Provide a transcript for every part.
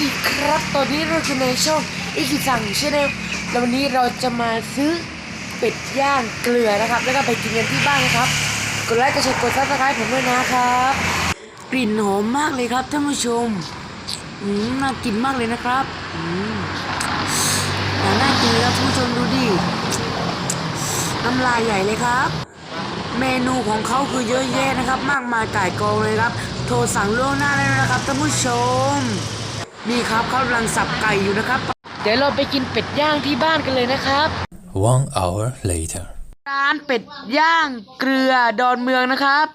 อีกครับ ตอนนี้เราอยู่ในช่องอีกิซังใช่ไหมแล้ววันนี้เราจะมาซื้อเป็ดย่างเกลือนะครับ แล้วก็ไปกินกันที่บ้านนะครับ กดไลค์กดแชร์กดซับสไครต์ผมด้วยนะครับ กลิ่นหอมมากเลยครับท่านผู้ชมอืมน่ากินมากเลยนะครับอืมน่ากินเลยครับท่านผู้ชมดูดิน้ำลายใหญ่เลยครับ เมนูของเขาคือเยอะแยะนะครับ มากมายก่ายกองเลยครับ โทรสั่งล่วงหน้าได้แล้วนะครับท่านผู้ชม นี่ครับเขากำลังสับไก่อยู่นะครับ เดี๋ยวเราไปกินเป็ดย่างที่บ้านกันเลยนะครับ One hour later. ร้านเป็ดย่างเกลือดอนเมืองนะครับ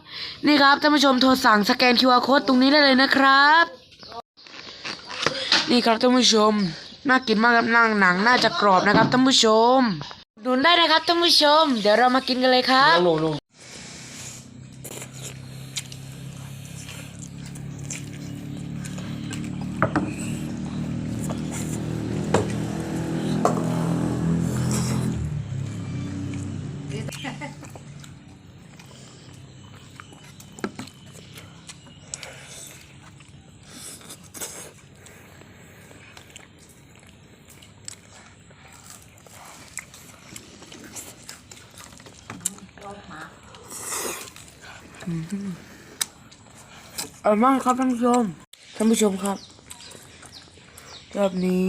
นี่ครับท่านผู้ชมโทรสั่งสแกน QR code ตรงนี้ได้เลยนะครับ นี่ครับท่านผู้ชมน่ากินมากครับนั่งหนังน่าจะกรอบนะครับท่านผู้ชมดูได้นะครับท่านผู้ชม เดี๋ยวเรามากินกันเลยครับ อร่อยมากครับท่านผู้ชม ท่านผู้ชมครับรอบนี้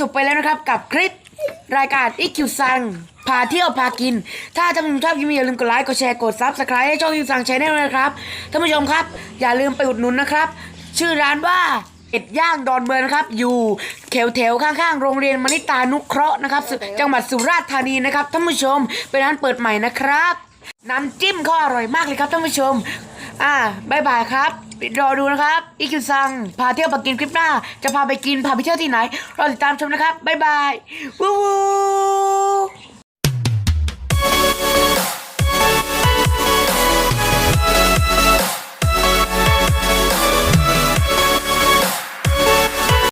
จบไปแล้วนะครับกับคลิปรายการอีคิวซังพาเที่ยวพากิน ถ้าท่านผู้ชมชอบคลิปนี้อย่าลืมกดไลค์กดแชร์กดซับสไครต์ให้ช่องอีคิวซังชาแนลนะครับท่านผู้ชมครับ อย่าลืมไปอุดหนุนนะครับ ชื่อร้านว่าเป็ดย่างดอนเมืองนะครับ อยู่แถวแถวๆข้างๆ โรงเรียนมณิตานุเคราะห์นะครับ จังหวัดสุราษฎร์ธานีนะครับท่านผู้ชมเป็นร้านเปิดใหม่นะครับ น้ำจิ้มเขาอร่อยมากเลยครับท่านผู้ชม อ่าบายบายครับรอดูนะครับอีคิวซังพาเที่ยวไปกินคลิปหน้า จะพาไปกินพาไปเที่ยวที่ไหนรอติดตามชมนะครับบายบายวู้